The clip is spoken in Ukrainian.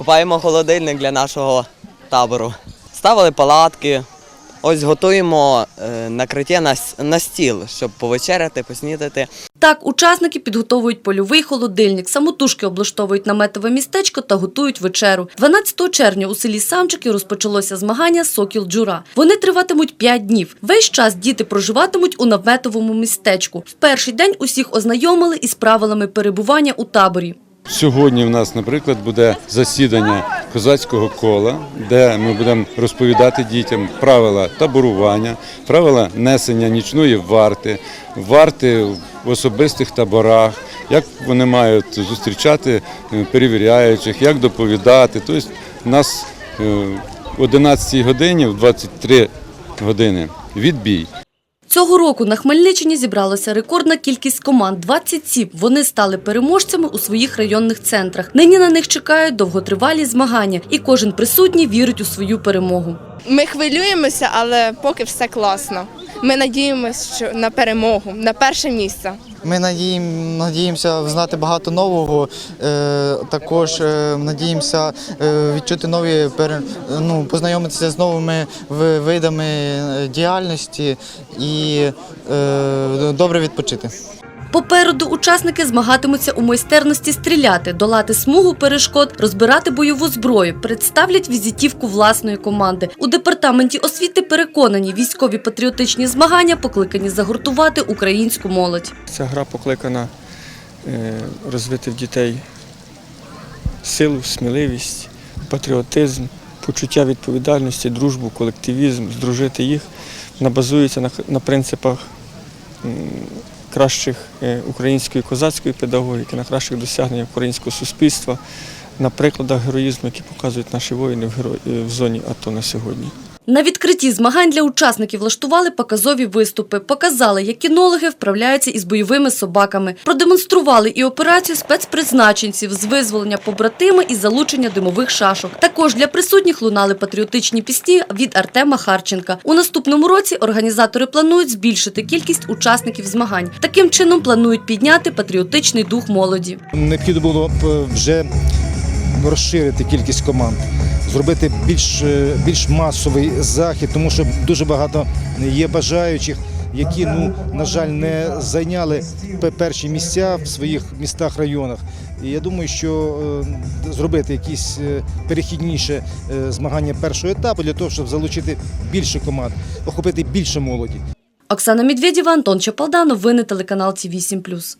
Купаємо холодильник для нашого табору. Ставили палатки. Ось готуємо е, накриття на, на стіл, щоб повечеряти, поснідати. Так, учасники підготовують польовий холодильник, самотужки облаштовують наметове містечко та готують вечеру. 12 червня у селі Самчики розпочалося змагання Сокіл Джура. Вони триватимуть 5 днів. Весь час діти проживатимуть у наметовому містечку. В перший день усіх ознайомили із правилами перебування у таборі. Сьогодні в нас, наприклад, буде засідання козацького кола, де ми будемо розповідати дітям правила таборування, правила несення нічної варти, варти в особистих таборах, як вони мають зустрічати е, перевіряючих, як доповідати. Тобто у нас е, в 11 годині, в 23 години відбій. Цього року на Хмельниччині зібралася рекордна кількість команд – 27. Вони стали переможцями у своїх районних центрах. Нині на них чекають довготривалі змагання, і кожен присутній вірить у свою перемогу. Ми хвилюємося, але поки все класно. Ми надіємося на перемогу, на перше місце. Ми надієм, надіємося знати багато нового. Е, також е, надіємося е, відчути нові пере- ну, познайомитися з новими ви- видами е, діяльності і е, добре відпочити. Попереду учасники змагатимуться у майстерності стріляти, долати смугу перешкод, розбирати бойову зброю, представлять візитівку власної команди. У департаменті освіти переконані, військові патріотичні змагання покликані загуртувати українську молодь. Ця гра покликана е, розвити в дітей силу, сміливість, патріотизм, почуття відповідальності, дружбу, колективізм, здружити їх. Вона базується на, на принципах кращих е, української козацької педагогіки, на кращих досягненнях українського суспільства, на прикладах героїзму, які показують наші воїни в, е, в зоні АТО на сьогодні. На відкритті змагань для учасників влаштували показові виступи, показали, як кінологи вправляються із бойовими собаками, продемонстрували і операцію спецпризначенців з визволення побратима і залучення димових шашок. Також для присутніх лунали патріотичні пісні від Артема Харченка. У наступному році організатори планують збільшити кількість учасників змагань. Таким чином планують підняти патріотичний дух молоді. Необхідно було б е, вже розширити кількість команд, зробити більш, е, більш масовий захід, тому що дуже багато є бажаючих, які, ну, на жаль, не зайняли перші місця в своїх містах, районах. І я думаю, що е, зробити якісь е, перехідніше змагання першого етапу для того, щоб залучити більше команд, охопити більше молоді. Оксана Медведєва, Антон Чапалда, новини телеканал Ті 8+.